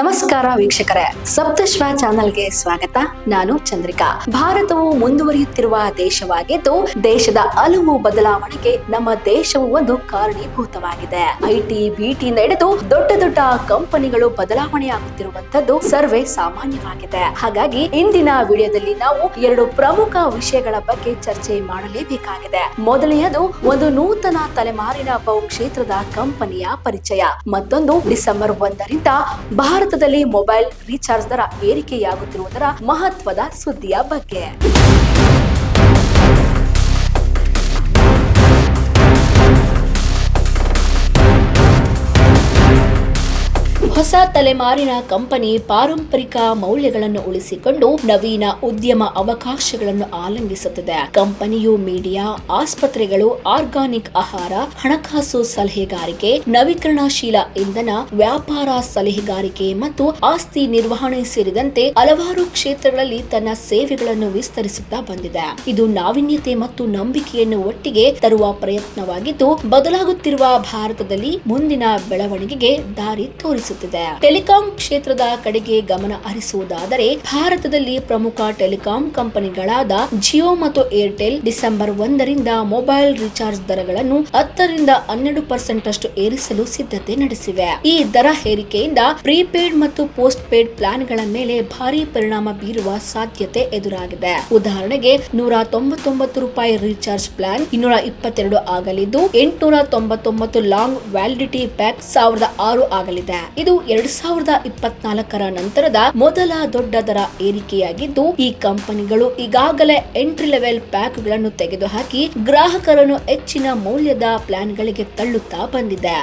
ನಮಸ್ಕಾರ ವೀಕ್ಷಕರೇ. ಸಪ್ತಶ್ವ ಚಾನೆಲ್ಗೆ ಸ್ವಾಗತ. ನಾನು ಚಂದ್ರಿಕಾ. ಭಾರತವು ಮುಂದುವರಿಯುತ್ತಿರುವ ದೇಶವಾಗಿದ್ದು, ದೇಶದ ಹಲವು ಬದಲಾವಣೆಗೆ ನಮ್ಮ ದೇಶವು ಒಂದು ಕಾರಣೀಭೂತವಾಗಿದೆ. ಐಟಿ, ಬಿಟಿ ನಡೆದು ದೊಡ್ಡ ದೊಡ್ಡ ಕಂಪನಿಗಳು ಬದಲಾವಣೆಯಾಗುತ್ತಿರುವಂತದ್ದು ಸರ್ವೇ ಸಾಮಾನ್ಯವಾಗಿದೆ. ಹಾಗಾಗಿ ಇಂದಿನ ವಿಡಿಯೋದಲ್ಲಿ ನಾವು ಎರಡು ಪ್ರಮುಖ ವಿಷಯಗಳ ಬಗ್ಗೆ ಚರ್ಚೆ ಮಾಡಲೇಬೇಕಾಗಿದೆ. ಮೊದಲನೆಯದು, ಒಂದು ನೂತನ ತಲೆಮಾರಿನ ಬಹುಕ್ಷೇತ್ರದ ಕಂಪನಿಯ ಪರಿಚಯ. ಮತ್ತೊಂದು ಡಿಸೆಂಬರ್ ಒಂದರಿಂದ ಭಾರತದಲ್ಲಿ ಮೊಬೈಲ್ ರೀಚಾರ್ಜ್ ದರ ಏರಿಕೆಯಾಗುತ್ತಿರುವುದರ ಮಹತ್ವದ ಸುದ್ದಿಯ ಬಗ್ಗೆ. ಹೊಸ ತಲೆಮಾರಿನ ಕಂಪನಿ ಪಾರಂಪರಿಕ ಮೌಲ್ಯಗಳನ್ನು ಉಳಿಸಿಕೊಂಡು ನವೀನ ಉದ್ಯಮ ಅವಕಾಶಗಳನ್ನು ಆಲಂಗಿಸುತ್ತಿದೆ ಕಂಪನಿಯು ಮೀಡಿಯಾ, ಆಸ್ಪತ್ರೆಗಳು, ಆರ್ಗಾನಿಕ್ ಆಹಾರ, ಹಣಕಾಸು ಸಲಹೆಗಾರಿಕೆ, ನವೀಕರಣಶೀಲ ಇಂಧನ, ವ್ಯಾಪಾರ ಸಲಹೆಗಾರಿಕೆ ಮತ್ತು ಆಸ್ತಿ ನಿರ್ವಹಣೆ ಸೇರಿದಂತೆ ಹಲವಾರು ಕ್ಷೇತ್ರಗಳಲ್ಲಿ ತನ್ನ ಸೇವೆಗಳನ್ನು ವಿಸ್ತರಿಸುತ್ತಾ ಬಂದಿದೆ. ಇದು ನಾವೀನ್ಯತೆ ಮತ್ತು ನಂಬಿಕೆಯನ್ನು ಒಟ್ಟಿಗೆ ತರುವ ಪ್ರಯತ್ನವಾಗಿದ್ದು, ಬದಲಾಗುತ್ತಿರುವ ಭಾರತದಲ್ಲಿ ಮುಂದಿನ ಬೆಳವಣಿಗೆಗೆ ದಾರಿ ತೋರಿಸುತ್ತಿದೆ. ಟೆಲಿಕಾಂ ಕ್ಷೇತ್ರದ ಕಡೆಗೆ ಗಮನ ಹರಿಸುವುದಾದರೆ, ಭಾರತದಲ್ಲಿ ಪ್ರಮುಖ ಟೆಲಿಕಾಂ ಕಂಪನಿಗಳಾದ ಜಿಯೋ ಮತ್ತು ಏರ್ಟೆಲ್ ಡಿಸೆಂಬರ್ ಒಂದರಿಂದ ಮೊಬೈಲ್ ರೀಚಾರ್ಜ್ ದರಗಳನ್ನು ಹತ್ತರಿಂದ ಹನ್ನೆರಡು ಪರ್ಸೆಂಟ್ ಅಷ್ಟು ಏರಿಸಲು ಸಿದ್ಧತೆ ನಡೆಸಿವೆ. ಈ ದರ ಏರಿಕೆಯಿಂದ ಪ್ರೀಪೇಡ್ ಮತ್ತು ಪೋಸ್ಟ್ ಪೇಡ್ ಪ್ಲಾನ್ಗಳ ಮೇಲೆ ಭಾರಿ ಪರಿಣಾಮ ಬೀರುವ ಸಾಧ್ಯತೆ ಎದುರಾಗಿದೆ. ಉದಾಹರಣೆಗೆ, ನೂರ ತೊಂಬತ್ತೊಂಬತ್ತು ರೂಪಾಯಿ ರೀಚಾರ್ಜ್ ಪ್ಲಾನ್ ಇನ್ನೂರ ಇಪ್ಪತ್ತೆರಡು ಆಗಲಿದ್ದು, ಎಂಟುನೂರ ತೊಂಬತ್ತೊಂಬತ್ತು ಲಾಂಗ್ ವ್ಯಾಲಿಡಿಟಿ ಪ್ಯಾಕ್ ಸಾವಿರದ ಆರು ಆಗಲಿದೆ. ಇದು ಎರಡ್ ಸಾವಿರದ ಇಪ್ಪತ್ನಾಲ್ಕರ ನಂತರದ ಮೊದಲ ದೊಡ್ಡ ದರ ಏರಿಕೆಯಾಗಿದ್ದು, ಈ ಕಂಪನಿಗಳು ಈಗಾಗಲೇ ಎಂಟ್ರಿ ಲೆವೆಲ್ ಪ್ಯಾಕ್ಗಳನ್ನು ತೆಗೆದುಹಾಕಿ ಗ್ರಾಹಕರನ್ನು ಹೆಚ್ಚಿನ ಮೌಲ್ಯದ ಪ್ಲಾನ್ಗಳಿಗೆ ತಳ್ಳುತ್ತಾ ಬಂದಿದೆ.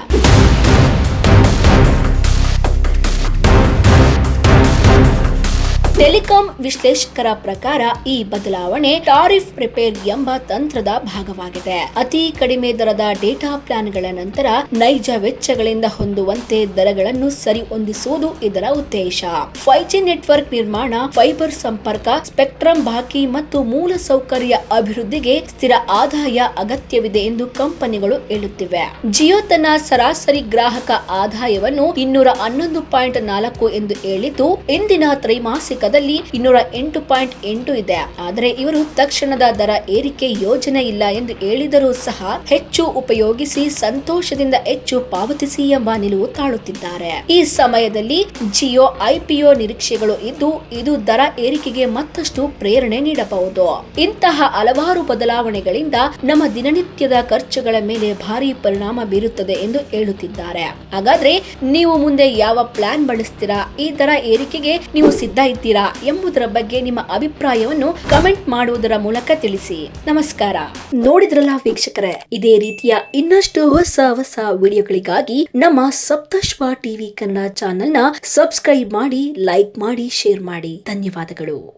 ಟೆಲಿಕಾಂ ವಿಶ್ಲೇಷಕರ ಪ್ರಕಾರ ಈ ಬದಲಾವಣೆ ಟಾರಿಫ್ ರಿಪೇರ್ ಎಂಬ ತಂತ್ರದ ಭಾಗವಾಗಿದೆ. ಅತಿ ಕಡಿಮೆ ದರದ ಡೇಟಾ ಪ್ಲಾನ್ಗಳ ನಂತರ ನೈಜ ವೆಚ್ಚಗಳಿಂದ ಹೊಂದುವಂತೆ ದರಗಳನ್ನು ಸರಿಹೊಂದಿಸುವುದು ಇದರ ಉದ್ದೇಶ. ಫೈವ್ ಜಿ ನೆಟ್ವರ್ಕ್ ನಿರ್ಮಾಣ, ಫೈಬರ್ ಸಂಪರ್ಕ ಸ್ಪೆಕ್ಟ್ರಮ್ ಬಾಕಿ ಮತ್ತು ಮೂಲ ಸೌಕರ್ಯ ಅಭಿವೃದ್ಧಿಗೆ ಸ್ಥಿರ ಆದಾಯ ಅಗತ್ಯವಿದೆ ಎಂದು ಕಂಪನಿಗಳು ಹೇಳುತ್ತಿವೆ. ಜಿಯೋ ತನ್ನ ಸರಾಸರಿ ಗ್ರಾಹಕ ಆದಾಯವನ್ನು ಇನ್ನೂರ ಹನ್ನೊಂದು ಪಾಯಿಂಟ್ ನಾಲ್ಕು ಎಂದು ಹೇಳಿದ್ದು, ಇಂದಿನ ತ್ರೈಮಾಸಿಕದಲ್ಲಿ ಇನ್ನೂರ ಎಂಟು ಪಾಯಿಂಟ್ ಎಂಟು ಇದೆ. ಆದರೆ ಇವರು ತಕ್ಷಣದ ದರ ಏರಿಕೆ ಯೋಜನೆ ಇಲ್ಲ ಎಂದು ಹೇಳಿದರೂ ಸಹ ಹೆಚ್ಚು ಉಪಯೋಗಿಸಿ ಸಂತೋಷದಿಂದ ಹೆಚ್ಚು ಪಾವತಿಸಿ ಎಂಬ ನಿಲುವು ತಾಳುತ್ತಿದ್ದಾರೆ. ಈ ಸಮಯದಲ್ಲಿ ಜಿಯೋ ಐಪಿಒ ನಿರೀಕ್ಷೆಗಳು ಇದ್ದು ಇದು ದರ ಏರಿಕೆಗೆ ಮತ್ತಷ್ಟು ಪ್ರೇರಣೆ ನೀಡಬಹುದು. ಇಂತಹ ಹಲವಾರು ಬದಲಾವಣೆಗಳಿಂದ ನಮ್ಮ ದಿನನಿತ್ಯದ ಖರ್ಚುಗಳ ಮೇಲೆ ಭಾರಿ ಪರಿಣಾಮ ಬೀರುತ್ತದೆ ಎಂದು ಹೇಳುತ್ತಿದ್ದಾರೆ. ಹಾಗಾದ್ರೆ ನೀವು ಮುಂದೆ ಯಾವ ಪ್ಲಾನ್ ಬಳಸ್ತೀರಾ? ಈ ದರ ಏರಿಕೆಗೆ ನೀವು ಸಿದ್ಧ ಇದ್ದೀರಾ? ಎಂಬುದರ ಬಗ್ಗೆ ನಿಮ್ಮ ಅಭಿಪ್ರಾಯವನ್ನು ಕಮೆಂಟ್ ಮಾಡುವುದರ ಮೂಲಕ ತಿಳಿಸಿ. ನಮಸ್ಕಾರ. ನೋಡಿದ್ರಲ್ಲ ವೀಕ್ಷಕರೇ, ಇದೇ ರೀತಿಯ ಇನ್ನಷ್ಟು ಹೊಸ ಹೊಸ ವಿಡಿಯೋಗಳಿಗಾಗಿ ನಮ್ಮ ಸಪ್ತಶ್ವ ಟಿವಿ ಕನ್ನಡ ಚಾನೆಲ್ನ ಸಬ್ಸ್ಕ್ರೈಬ್ ಮಾಡಿ, ಲೈಕ್ ಮಾಡಿ, ಶೇರ್ ಮಾಡಿ. ಧನ್ಯವಾದಗಳು.